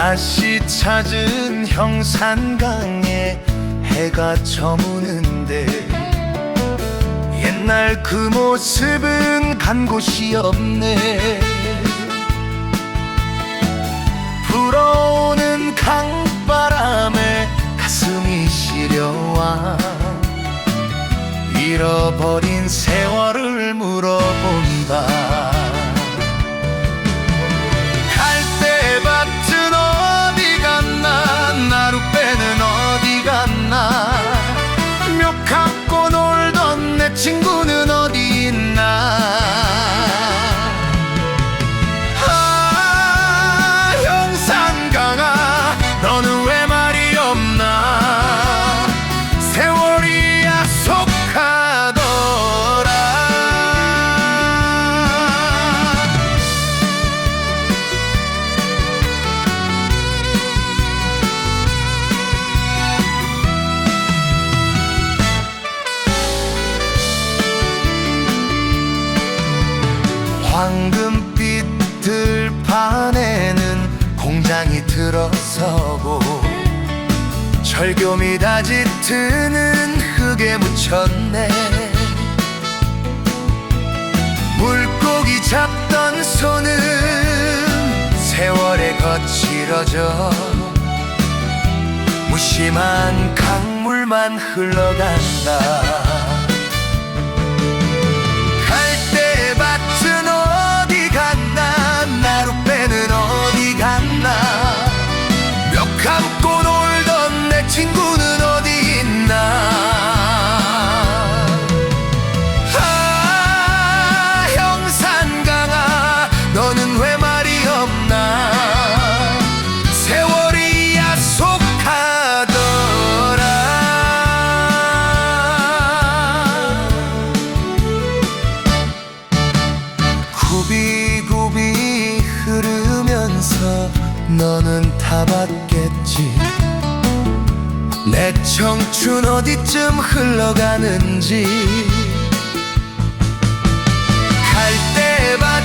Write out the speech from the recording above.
다시 찾은 형산강에 해가 저무는데 옛날 그 모습은 간 곳이 없네. 불어오는 강바람에 가슴이 시려와 잃어버린 세월을 물어본다 들판에는 공장이 들어서고 철교미 다지트는 흙에 묻혔네. 물고기 잡던 손은 세월에 거칠어져 무심한 강물만 흘러간다 친구는 어디 있나? 아 형산강아 너는 왜 말이 없나? 세월이 약속하더라. 굽이굽이 흐르면서 너는 타봤겠지 내 청춘 어디쯤 흘러가는지. 갈대밭